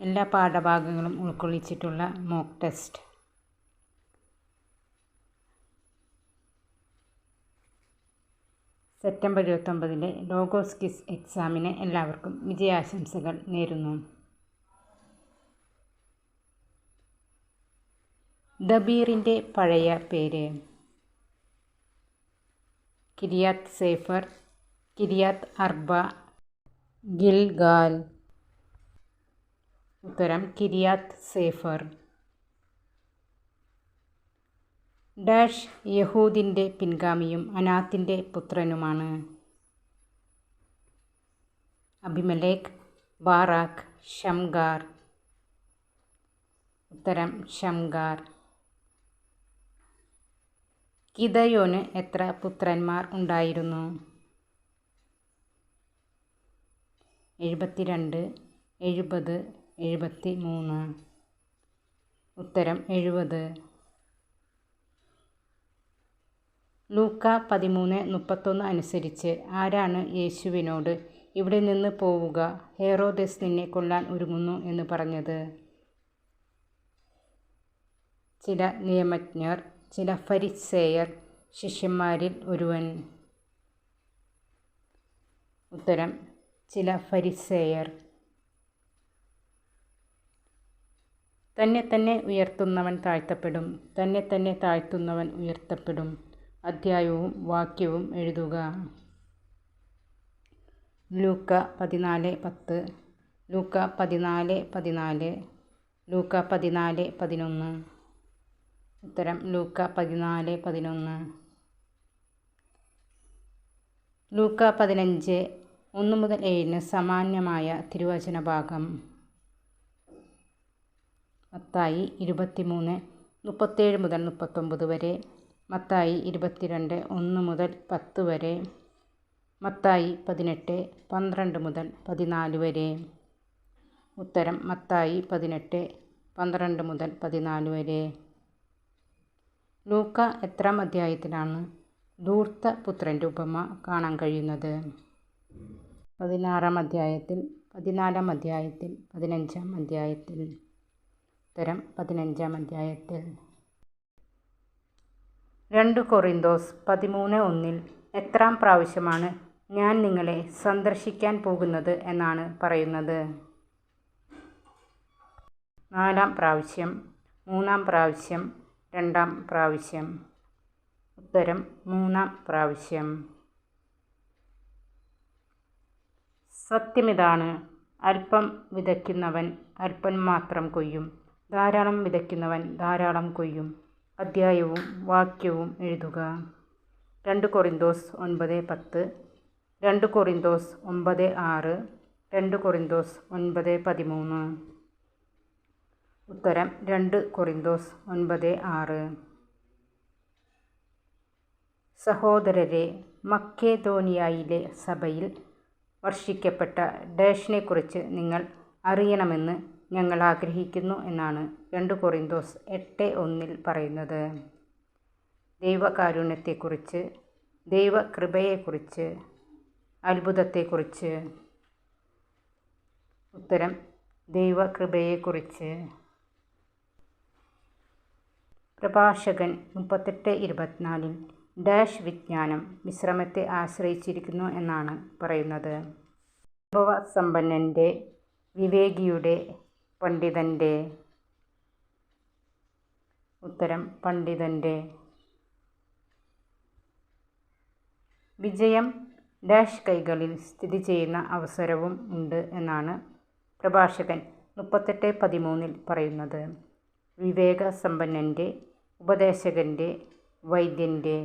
എല്ലാ പാഠഭാഗങ്ങളും ഉൾക്കൊള്ളിച്ചിട്ടുള്ള മോക്ക് ടെസ്റ്റ് സെപ്റ്റംബർ ഇരുപത്തൊമ്പതിലെ ലോഗോസ് കിസ് എക്സാമിന് എല്ലാവർക്കും വിജയാശംസകൾ നേരുന്നു. ദബീറിന്റെ പഴയ പേര്. Kiriath Sepher Kiriath Arba Gilgal. ഉത്തരം കിരിയാത്ത് സേഫർ. ഡാഷ് യഹൂദിന്റെ പിൻഗാമിയും അനാത്തിന്റെ പുത്രനുമാണ്. അഭിമലേഖ് ബാറാഖ് ഷംഗാർ ഉത്തരം ഷംഗാർ കിതയോന് എത്ര പുത്രന്മാർ ഉണ്ടായിരുന്നു? എഴുപത്തിരണ്ട് എഴുപത് എഴുപത്തി മൂന്ന് ഉത്തരം എഴുപത്. ലൂക്ക പതിമൂന്ന് മുപ്പത്തൊന്ന് അനുസരിച്ച് ആരാണ് യേശുവിനോട് ഇവിടെ നിന്ന് പോവുക? ഹേറോദസ് നിന്നെ കൊല്ലാൻ ഒരുങ്ങുന്നു എന്ന് പറഞ്ഞത്. ചില നിയമജ്ഞർ ചില ഫരിസേയർ ശിഷ്യന്മാരിൽ ഒരുവൻ. ഉത്തരം ചില ഫരിസേയർ. തന്നെ തന്നെ ഉയർത്തുന്നവൻ താഴ്ത്തപ്പെടും. തന്നെ തന്നെ താഴ്ത്തുന്നവൻ ഉയർത്തപ്പെടും. അധ്യായവും വാക്യവും എഴുതുക. ലൂക്ക പതിനാല് പത്ത്. ലൂക്ക പതിനാല് പതിനാല്. ലൂക്ക പതിനാല് പതിനൊന്ന്. ഉത്തരം ലൂക്ക പതിനാല് പതിനൊന്ന്. ലൂക്ക പതിനഞ്ച്. ഒന്ന് മുതൽ ഏഴിന് സമാന്യമായ തിരുവചന ഭാഗം മത്തായി ഇരുപത്തിമൂന്ന് മുപ്പത്തേഴ് മുതൽ മുപ്പത്തൊമ്പത് വരെ. മത്തായി ഇരുപത്തിരണ്ട് ഒന്ന് മുതൽ പത്ത് വരെ. മത്തായി പതിനെട്ട് പന്ത്രണ്ട് മുതൽ പതിനാല് വരെ. ഉത്തരം മത്തായി പതിനെട്ട് പന്ത്രണ്ട് മുതൽ പതിനാല് വരെ. ലൂക്ക എത്രാം അധ്യായത്തിലാണ് ധൂർത്ത പുത്രന്റെ ഉപമ കാണാൻ കഴിയുന്നത്? പതിനാറാം അധ്യായത്തിൽ പതിനാലാം അധ്യായത്തിൽ പതിനഞ്ചാം അധ്യായത്തിൽ. ഉത്തരം പതിനഞ്ചാം അധ്യായത്തിൽ. രണ്ട് കൊറിന്തോസ് പതിമൂന്ന് ഒന്നിൽ എത്രാം പ്രാവശ്യമാണ് ഞാൻ നിങ്ങളെ സന്ദർശിക്കാൻ പോകുന്നത് എന്നാണ് പറയുന്നത്? നാലാം പ്രാവശ്യം മൂന്നാം പ്രാവശ്യം രണ്ടാം പ്രാവശ്യം. ഉത്തരം മൂന്നാം പ്രാവശ്യം. സത്യമിതാണ് അല്പം വിതയ്ക്കുന്നവൻ അല്പം മാത്രം കൊയ്യും. ധാരാളം വിതയ്ക്കുന്നവൻ ധാരാളം കൊയ്യും. അധ്യായവും വാക്യവും എഴുതുക. രണ്ട് കൊറിന്തോസ് ഒൻപത് പത്ത്. രണ്ട് കൊറിന്തോസ് ഒമ്പത് ആറ്. രണ്ട് കൊറിന്തോസ് ഒൻപത് പതിമൂന്ന്. ഉത്തരം രണ്ട് കൊറിന്തോസ് ഒൻപത് ആറ്. സഹോദരരെ മക്കേതോനിയായിലെ സഭയിൽ വർഷിക്കപ്പെട്ട ഡേഷിനെക്കുറിച്ച് നിങ്ങൾ അറിയണമെന്ന് ഞങ്ങൾ ആഗ്രഹിക്കുന്നു എന്നാണ് രണ്ട് കൊറിന്തോസ് എട്ട് ഒന്നിൽ പറയുന്നത്. ദൈവകാരുണ്യത്തെക്കുറിച്ച് ദൈവകൃപയെക്കുറിച്ച് അത്ഭുതത്തെക്കുറിച്ച്. ഉത്തരം ദൈവകൃപയെക്കുറിച്ച്. പ്രഭാഷകൻ മുപ്പത്തെട്ട് ഇരുപത്തിനാലിൽ ഡാഷ് വിജ്ഞാനം വിശ്രമത്തെ ആശ്രയിച്ചിരിക്കുന്നു എന്നാണ് പറയുന്നത്. അനുഭവ സമ്പന്നന്റെ വിവേകിയുടെ പണ്ഡിതന്റെ ഉത്തരം പണ്ഡിതന്റെ വിജയം ഡാഷ് കൈകളിൽ സ്ഥിതി ചെയ്യുന്ന അവസരവും ഉണ്ട് എന്നാണ് പ്രഭാഷകൻ മുപ്പത്തെട്ട് പതിമൂന്നിൽ പറയുന്നത്. വിവേകസമ്പന്നന്റെ ഉപദേശകന്റെ വൈദ്യന്റെ